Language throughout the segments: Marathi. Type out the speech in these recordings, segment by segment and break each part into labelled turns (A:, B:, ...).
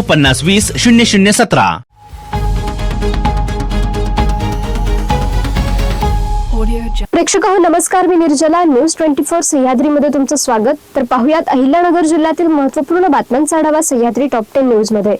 A: पन्नास वीस शून्य शून्य सतरा.
B: प्रेक्षक हो नमस्कार. मी निर्जला. न्यूज ट्वेंटी फोर सह्याद्रीमध्ये तुमचं स्वागत. तर पाहुयात अहिल्यानगर जिल्ह्यातील महत्त्वपूर्ण बातम्यांचा आढावा सह्याद्री टॉप टेन न्यूजमध्ये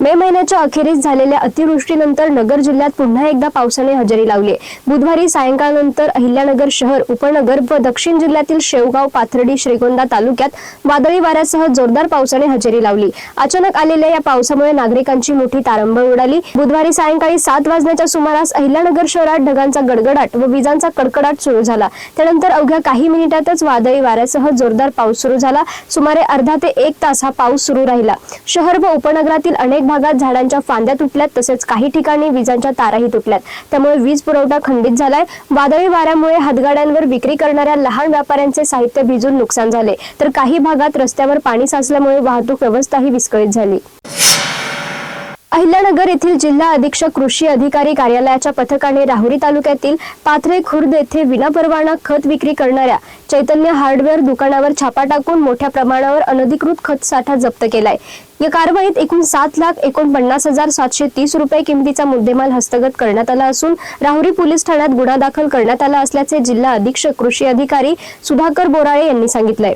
B: मे महिन्याच्या अखेरीस झालेल्या अतिवृष्टीनंतर नगर जिल्ह्यात पुन्हा एकदा पावसाने हजेरी लावली. बुधवारी सायंकाळनंतर अहिल्यानगर शहर उपनगर व दक्षिण जिल्ह्यातील शेवगाव पाथर्डी श्रीगोंदा तालुक्यात वादळी वाऱ्यासह जोरदार पावसाने हजेरी लावली. अचानक आलेल्या या पावसामुळे नागरिकांची मोठी तारंबळ उडाली. बुधवारी सायंकाळी सात वाजण्याच्या सुमारास अहिल्यानगर शहरात ढगांचा गडगडाट व विजांचा कडकडाट सुरू झाला. त्यानंतर अवघ्या काही मिनिटातच वादळी वाऱ्यासह जोरदार पाऊस सुरू झाला. सुमारे अर्धा ते एक तास हा पाऊस सुरू राहिला. शहर व उपनगरातील अनेक भागात झाडांच्या फांद्या तुटल्यात तसेच काही ठिकाणी विजांच्या ताराही तुटल्यात. त्यामुळे वीज पुरवठा खंडित झालाय. वादळी वाऱ्यामुळे हातगाड्यांवर विक्री करणाऱ्या लहान व्यापाऱ्यांचे साहित्य भिजून नुकसान झाले. तर काही भागात रस्त्यावर पाणी साचल्यामुळे वाहतूक व्यवस्थाही विस्कळीत झाली. अहिल्यानगर येथील जिल्हा अधीक्षक कृषी अधिकारी कार्यालयाच्या पथकाने राहुरी तालुक्यातील पाथरे खुर्द येथे विनापरवाना खत विक्री करणाऱ्या चैतन्य हार्डवेअर दुकानावर छापा टाकून मोठ्या प्रमाणावर अनधिकृत खत साठा जप्त केलाय. या कारवाईत एकूण सात लाख एकोणपन्नास हजार सातशे तीस रुपये किमतीचा मुद्देमाल हस्तगत करण्यात आला असून राहुरी पोलीस ठाण्यात गुन्हा दाखल करण्यात आला असल्याचे जिल्हा अधीक्षक कृषी अधिकारी सुधाकर बोराळे यांनी सांगितलंय.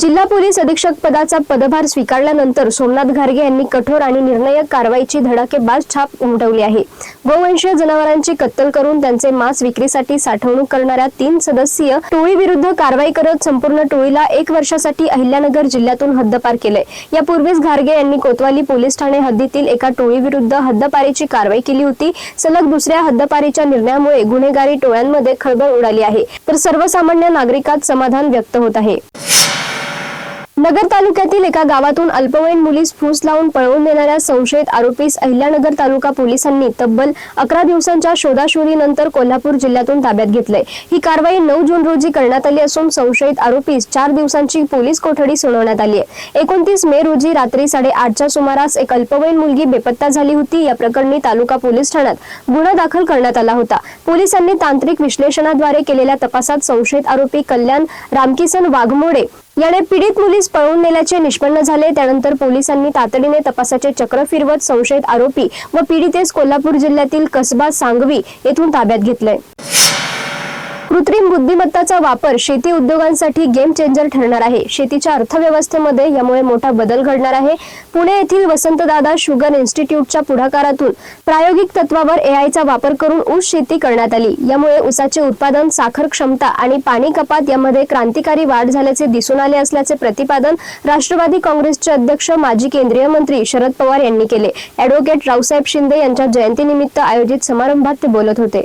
B: जिल्हा पोलीस अधीक्षक पदाचा पदभार स्वीकारल्यानंतर सोमनाथ घारगे यांनी कठोर आणि निर्णायक कारवाईची धडाकेबाज छाप उमटवली आहे. गोवंशीय जनावरांची कत्तल करून त्यांचे मांस विक्रीसाठी साठवणूक करणाऱ्या तीन सदस्यीय टोळी विरुद्ध कारवाई करत संपूर्ण टोळीला एक वर्षासाठी अहिल्यानगर जिल्ह्यातून हद्दपार केलंय यापूर्वीच घारगे यांनी कोतवाली पोलीस ठाणे हद्दीतील एका टोळी विरुद्ध हद्दपारीची कारवाई केली होती. सलग दुसऱ्या हद्दपारीच्या निर्णयामुळे गुन्हेगारी टोळ्यांमध्ये खळबळ उडाली आहे. तर सर्वसामान्य नागरिकात समाधान व्यक्त होत आहे. नगर तालुक्यातील एका गावातून अल्पवयीन मुलीस फूस लावून पळवून देणाऱ्या संशयित आरोपीस अहिल्यानगर तालुका पोलिसांनी तब्बल अकरा दिवसांच्या शोधाशोधीनंतर कोल्हापूर जिल्ह्यातून ताब्यात घेतलंय. ही कारवाई नऊ जून रोजी करण्यात आली असून संशयित आरोपीस चार दिवसांची पोलीस कोठडी सुनावण्यात आली आहे. एकोणतीस मे रोजी रात्री साडेआठच्या सुमारास एक अल्पवयीन मुलगी बेपत्ता झाली होती. या प्रकरणी तालुका पोलीस ठाण्यात गुन्हा दाखल करण्यात आला होता. पोलिसांनी तांत्रिक विश्लेषणाद्वारे केलेल्या तपासात संशयित आरोपी कल्याण रामकिसन वाघमोडे याने पीडित मुलीस पळवून नेल्याचे निष्पन्न झाले. त्यानंतर पोलिसांनी तातडीने तपासाचे चक्र फिरवत संशयित आरोपी व पीडितेस कोल्हापूर जिल्ह्यातील कसबा सांगवी येथून ताब्यात घेतले. कृत्रिम बुद्धिमत्ताचा वापर शेती उद्योगांसाठी गेम चेंजर ठरणार आहे. शेतीच्या अर्थव्यवस्थेमध्ये यामुळे मोठा बदल घडणार आहे. पुणे येथील वसंतदादा शुगर इन्स्टिट्यूटच्या पुढाकारातून प्रायोगिक तत्वावर एआयचा वापर करून ऊस शेती करण्यात आली. यामुळे ऊसाचे उत्पादन साखर क्षमता आणि पाणी कपात यामध्ये क्रांतिकारी वाढ झाल्याचे दिसून आले असल्याचे प्रतिपादन राष्ट्रवादी काँग्रेसचे अध्यक्ष माजी केंद्रीय मंत्री शरद पवार यांनी केले. अॅडव्होकेट रावसाहेब शिंदे यांच्या जयंतीनिमित्त आयोजित समारंभात ते बोलत होते.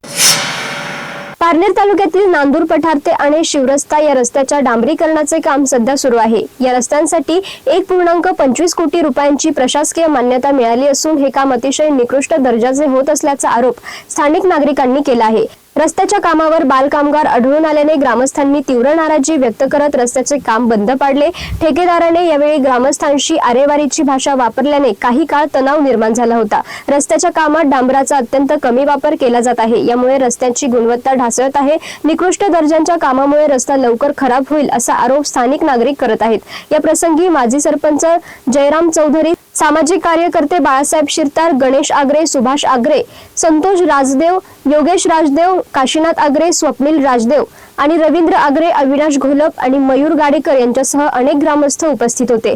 B: पारनेर तालुक्यातील नांदूर पठार ते आणि शिवरस्ता या रस्त्याच्या डांबरीकरणाचे काम सध्या सुरू आहे. या रस्त्यांसाठी एक पूर्णांक पंचवीस कोटी रुपयांची प्रशासकीय मान्यता मिळाली असून हे काम अतिशय निकृष्ट दर्जाचे होत असल्याचा आरोप स्थानिक नागरिकांनी केला आहे. रस्त्याच्या कामावर बालकामगार आढळून आल्याने ग्रामस्थांनी तीव्र नाराजी व्यक्त करत रस्त्याचे काम बंद पाडले. ठेकेदाराने यावेळी ग्रामस्थांशी आरेवारीची भाषा वापरल्याने काही काळ तणाव निर्माण झाला होता. रस्त्याच्या कामात डांबराचा अत्यंत कमी वापर केला जात आहे. यामुळे रस्त्यांची गुणवत्ता ढासळत आहे. निकृष्ट दर्जांच्या कामामुळे रस्ता लवकर खराब होईल असा आरोप स्थानिक नागरिक करत आहेत. या प्रसंगी माजी सरपंच जयराम चौधरी सामाजिक कार्यकर्ते बाळासाहेब शिरतार गणेश आग्रे सुभाष आग्रे संतोष राजदेव योगेश राजदेव काशीनाथ आग्रे स्वप्नील राजदेव आणि रवींद्र आग्रे अविनाश घोलप आणि मयूर गाडेकर यांच्यासह अनेक ग्रामस्थ उपस्थित होते.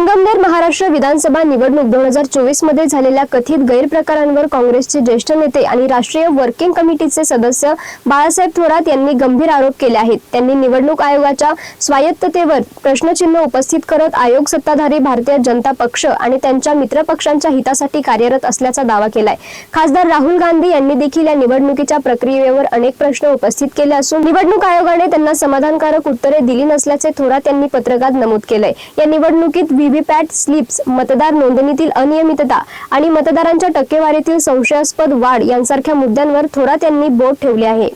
B: संगमनेर महाराष्ट्र विधानसभा निवडणूक दोन हजार चोवीसमध्ये झालेल्या कथित गैरप्रकारांवर काँग्रेसचे ज्येष्ठ नेते आणि राष्ट्रीय वर्किंग कमिटीचे सदस्य बाळासाहेब थोरात यांनी गंभीर आरोप केले आहेत. त्यांनी निवडणूक आयोगाच्या स्वायत्ततेवर प्रश्नचिन्ह उपस्थित करत आयोग सत्ताधारी भारतीय जनता पक्ष आणि त्यांच्या मित्रपक्षांच्या हितासाठी कार्यरत असल्याचा दावा केलाय. खासदार राहुल गांधी यांनी देखील या निवडणुकीच्या प्रक्रियेवर अनेक प्रश्न उपस्थित केले असून निवडणूक आयोगाने त्यांना समाधानकारक उत्तरे दिली नसल्याचे थोरात यांनी पत्रकात नमूद केलंय. या निवडणुकीत व्हीव्हीपॅट स्लिप्स मतदार नोंदणीतील अनियमितता आणि मतदारांच्या टक्केवारीतील संशयास्पद वाढ यांसारख्या मुद्द्यांवर थोरात यांनी बोट ठेवले आहे.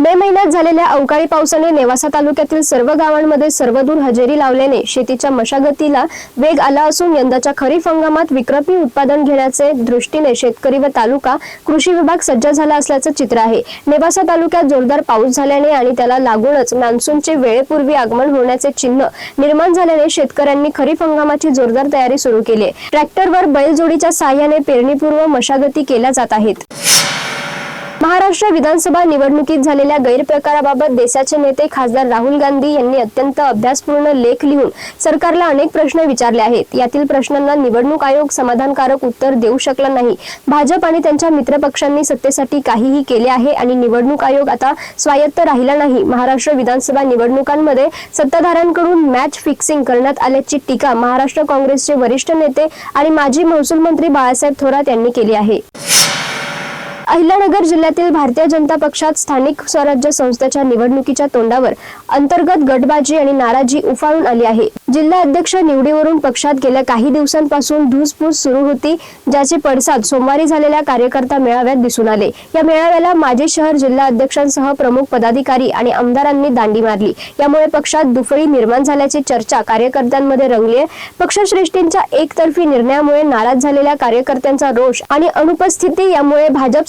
B: मे महिन्यात झालेल्या अवकाळी पावसाने नेवासा तालुक्यातील सर्व गावांमध्ये सर्वदूर हजेरी लावल्याने शेतीच्या मशागतीला वेग आला असून यंदाच्या खरीप हंगामात विक्रमी उत्पादन घेण्याचे दृष्टीने शेतकरी व तालुका कृषी विभाग सज्ज झाला असल्याचं चित्र आहे. नेवासा तालुक्यात जोरदार पाऊस झाल्याने आणि त्याला लागूनच मान्सूनचे वेळेपूर्वी आगमन होण्याचे चिन्ह निर्माण झाल्याने शेतकऱ्यांनी खरीप हंगामाची जोरदार तयारी सुरू केली आहे. ट्रॅक्टरवर बैलजोडीच्या साहाय्याने पेरणीपूर्व मशागती केल्या जात आहेत. महाराष्ट्र विधानसभा निवडणुकीत झालेल्या गैरप्रकाराबाबत देशाचे नेते खासदार राहुल गांधी यांनी अत्यंत अभ्यासपूर्ण लेख लिहून सरकारला अनेक प्रश्न विचारले आहेत. यातील प्रश्नांना निवडणूक आयोग समाधानकारक उत्तर देऊ शकला नाही. भाजप आणि त्यांच्या मित्रपक्षांनी सत्तेसाठी काहीही केले आहे आणि निवडणूक आयोग आता स्वायत्त राहिला नाही. महाराष्ट्र विधानसभा निवडणुकांमध्ये सत्ताधाऱ्यांकडून मॅच फिक्सिंग करण्यात आल्याची टीका महाराष्ट्र काँग्रेसचे वरिष्ठ नेते आणि माजी महसूल मंत्री बाळासाहेब थोरात यांनी केली आहे. अहिल्यानगर जिल्ह्यातील भारतीय जनता पक्षात स्थानिक स्वराज्य संस्थेच्या निवडणुकीच्या तोंडावर अंतर्गत गटबाजी आणि नाराजी उफाळून आली आहे. जिल्हा अध्यक्ष निवडीवरून पक्षात गेल्या काही दिवसांपासून धूसफूस सुरू होती ज्याचे पडसाद सोमवारी झालेल्या कार्यकर्ता मेळाव्यात दिसून आले. या मेळाव्याला माजी शहर जिल्हा अध्यक्षांसह प्रमुख पदाधिकारी आणि आमदारांनी दांडी मारली. यामुळे पक्षात दुफळी निर्माण झाल्याची चर्चा कार्यकर्त्यांमध्ये रंगली आहे पक्षश्रेष्ठींच्या एकतर्फी निर्णयामुळे नाराज झालेल्या कार्यकर्त्यांचा रोष आणि अनुपस्थिती यामुळे भाजप